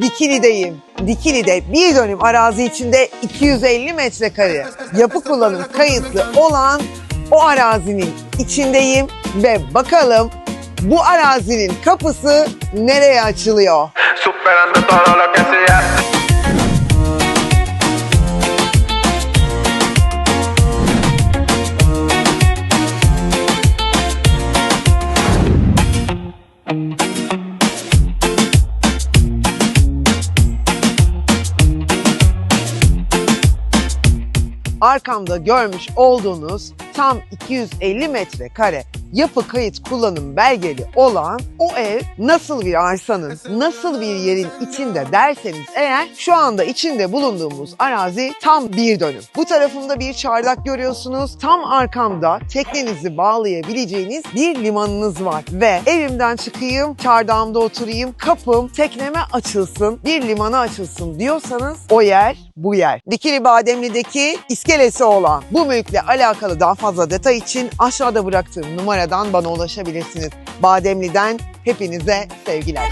Dikili'deyim. Dikili'de bir dönüm arazi içinde 250 metrekare yapı kullanım kayıtlı olan o arazinin içindeyim ve bakalım bu arazinin kapısı nereye açılıyor? superando todo lo. Arkamda görmüş olduğunuz tam 250 metrekare yapı kayıt kullanım belgeli olan o ev nasıl bir arsanın, nasıl bir yerin içinde derseniz eğer şu anda içinde bulunduğumuz arazi tam bir dönüm. Bu tarafımda bir çardak görüyorsunuz. Tam arkamda teknenizi bağlayabileceğiniz bir limanınız var. Ve evimden çıkayım, çardağımda oturayım, kapım tekneme açılsın, bir limana açılsın diyorsanız o yer bu yer. Dikili Bademli'deki iskelesi olan bu mülkle alakalı daha fazla detay için aşağıda bıraktığım numaradan bana ulaşabilirsiniz. Bademli'den hepinize sevgiler.